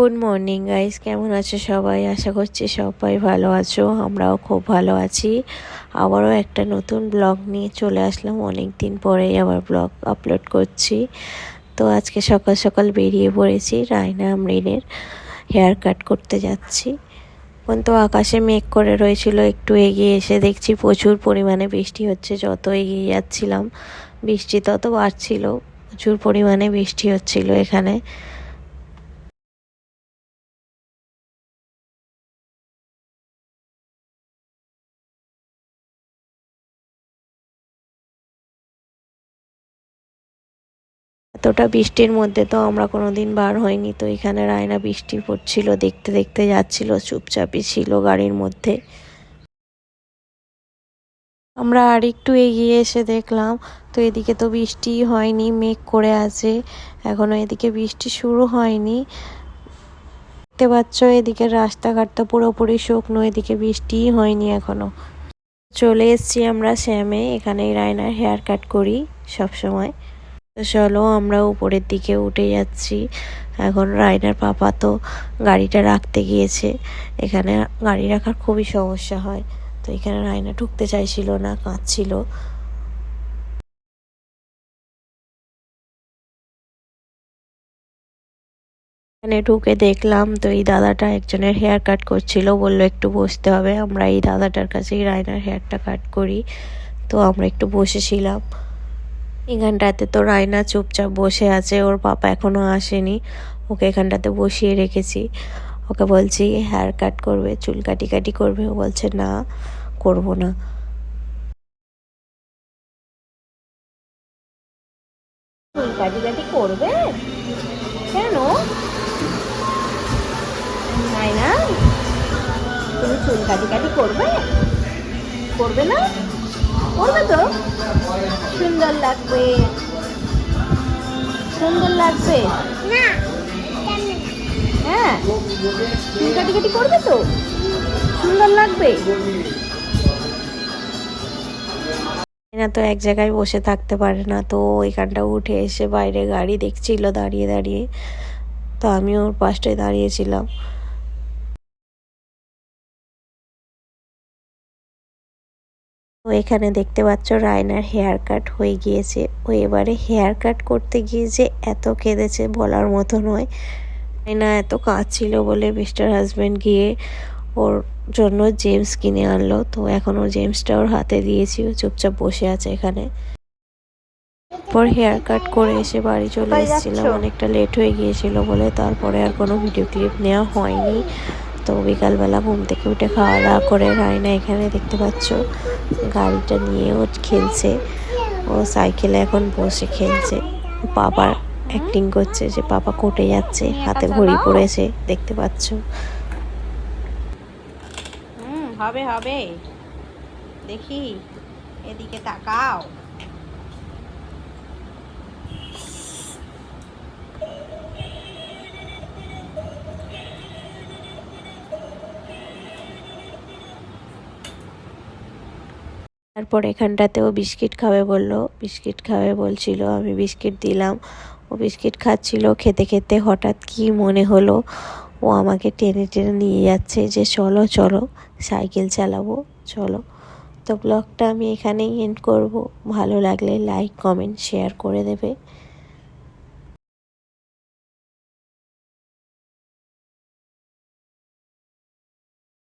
Good morning guys কেমন আছো সবাই? আশা করছি সবাই ভালো আছো। আমরাও খুব ভালো আছি। আবারও একটা নতুন ব্লগ নিয়ে চলে আসলাম। অনেক দিন পরেই আবার ব্লগ আপলোড করছি। তো আজকে সকাল সকাল বেরিয়ে পড়েছি রায়না আমরিনের হেয়ার কাট করতে যাচ্ছি। তো আকাশে মেঘ করে রয়েছিল, একটু এগিয়ে এসে দেখছি প্রচুর পরিমাণে বৃষ্টি হচ্ছে, যত এগিয়ে যাচ্ছিলাম বৃষ্টি তত বাড়ছিল, প্রচুর পরিমাণে বৃষ্টি হচ্ছিল এখানে। এতটা বৃষ্টির মধ্যে তো আমরা কোনো দিন বার হইনি। তো এখানে রায়না বৃষ্টি পড়ছিল, দেখতে দেখতে যাচ্ছিল, চুপচাপই ছিল গাড়ির মধ্যে। আমরা আর একটু এগিয়ে এসে দেখলাম, তো এদিকে তো বৃষ্টি হয়নি, মেঘ করে আছে। এখনও এদিকে বৃষ্টি শুরু হয়নি। দেখতে পাচ্ছ, এদিকে রাস্তাঘাট তো পুরোপুরি শুকনো, এদিকে বৃষ্টিই হয়নি এখনও। চলে এসছি আমরা শ্যামে এখানে রায়নার হেয়ার কাট করি সব সময়। চলো আমরা উপরের দিকে উঠে যাচ্ছি। এখন রায়নার পাপা তো গাড়িটা রাখতে গিয়েছে। এখানে গাড়ি রাখার খুবই সমস্যা হয়। তো এখানে রায়না ঢুকতে চাইছিল না, কাঁদছিল। এখানে ঢুকে দেখলাম তো এই দাদাটা একজনের হেয়ার কাট করছিল, বলল একটু বসতে হবে। আমরা এই দাদাটার কাছেই রায়নার হেয়ারটা কাট করি। তো আমরা একটু বসেছিলাম এখানটাতে তো রায়না চুপচাপ বসে আছে, ওর পাপা এখনও আসেনি। ওকে এখানটাতে বসিয়ে রেখেছি। ওকে বলছি হেয়ার কাট করবে, চুল কাটি কাটি করবে। ও বলছে, না, করব না। চুল কাটি কাটি করবে? কেন? তুমি চুল কাটি কাটি করবে? করবে না? করবে তো? সুন্দর লাগবে। সুন্দর লাগবে? হ্যাঁ? চুল কাটি কাটি করবে তো? সুন্দর লাগবে? না তো এক জায়গায় বসে থাকতে পারে না তো ওইখানটা উঠে এসে বাইরে গাড়ি দেখছিল দাঁড়িয়ে দাঁড়িয়ে তো আমি ওর পাশটায় দাঁড়িয়েছিলাম এখানে দেখতে পাচ্ছ রায়নার হেয়ার কাট হয়ে গিয়েছে। ও এবারে হেয়ার কাট করতে গিয়ে যে এত কেঁদেছে বলার মতো নয়। রায়না এত কাজ ছিল বলে মিস্টার হাজব্যান্ড গিয়ে ওর জন্য জেমস কিনে আনলো। তো এখন ও জেমসটা ওর হাতে দিয়েছি ও চুপচাপ বসে আছে এখানে। পর হেয়ার কাট করে এসে বাড়ি চলে এসেছিলাম। অনেকটা লেট হয়ে গিয়েছিল বলে তারপরে আর কোনো ভিডিও ক্লিপ নেওয়া হয়নি। তো বিকালবেলা ঘুম থেকে উঠে খাওয়া দাওয়া করে রায়না এখানে দেখতে পাচ্ছ। গাড়িটা নিয়ে ও খেলছে। ও সাইকেলে এখন বসে খেলছে। বাবার অ্যাক্টিং করছে যে পাপা কোটে যাচ্ছে, হাতে ঘড়ি পড়েছে, দেখতে পাচ্ছ। হুম, হবে হবে। দেখি, এদিকে তাকাও। তারপর এখানটাতেও বিস্কিট খাবে বলল। বিস্কিট খাবে বলছিল, আমি বিস্কিট দিলাম। ও বিস্কিট খাচ্ছিল খেতে খেতে। হঠাৎ কি মনে হলো, ও আমাকে টেনে টেনে নিয়ে যাচ্ছে যে, চলো চলো, সাইকেল চালাবো, চলো। তো ব্লগটা আমি এখানেই এন্ড করব। ভালো লাগলে লাইক কমেন্ট শেয়ার করে দেবে।